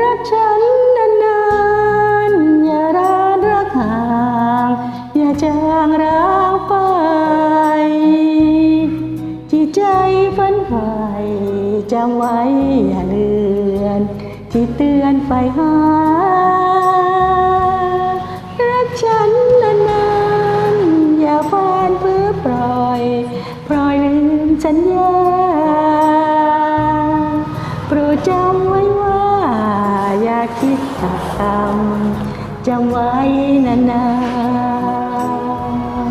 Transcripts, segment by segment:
รักฉันนานๆ อย่าร้านรักห่าง อย่าจางร้างไปจิตใจฝันใฝ่จำไว้อย่าเลือน ที่เตือนไฟหา รักฉันนานๆ อย่าพานเพื่อปล่อย ปล่อยลืมสัญญาโปรดจำไว้า คิดตักตำจำไว้นา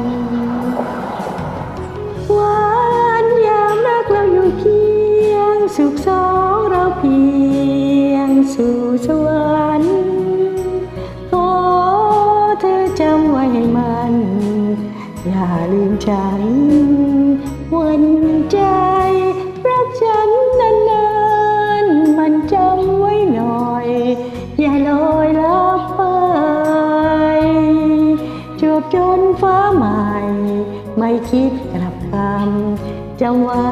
นๆหวานยามรักเราอยู่เคียง สุขสองเราเพียงสู่สวรรค์ขอเธอจำไว้ให้มัน อย่าลืมฉันวัน ฟ้าใหม่ ไม่คิดกลับคำจำไว้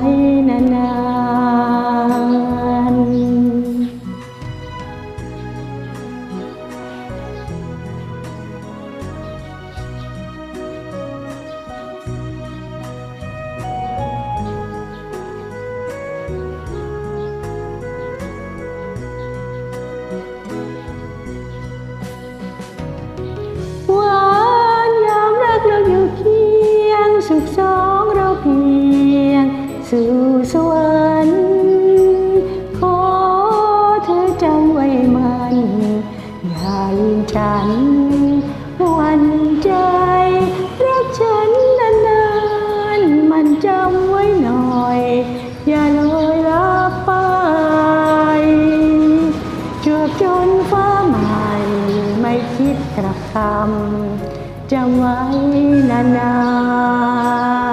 นานๆ สู่สวรรค์ขอเธอจำไว้มันอย่าลืมฉัน วันใจ รักฉันนานๆมันจำไว้หน่อย อย่าลอยลับไปจวบจนฟ้าใหม่ ไม่คิดกลับคำจำไว้นานๆ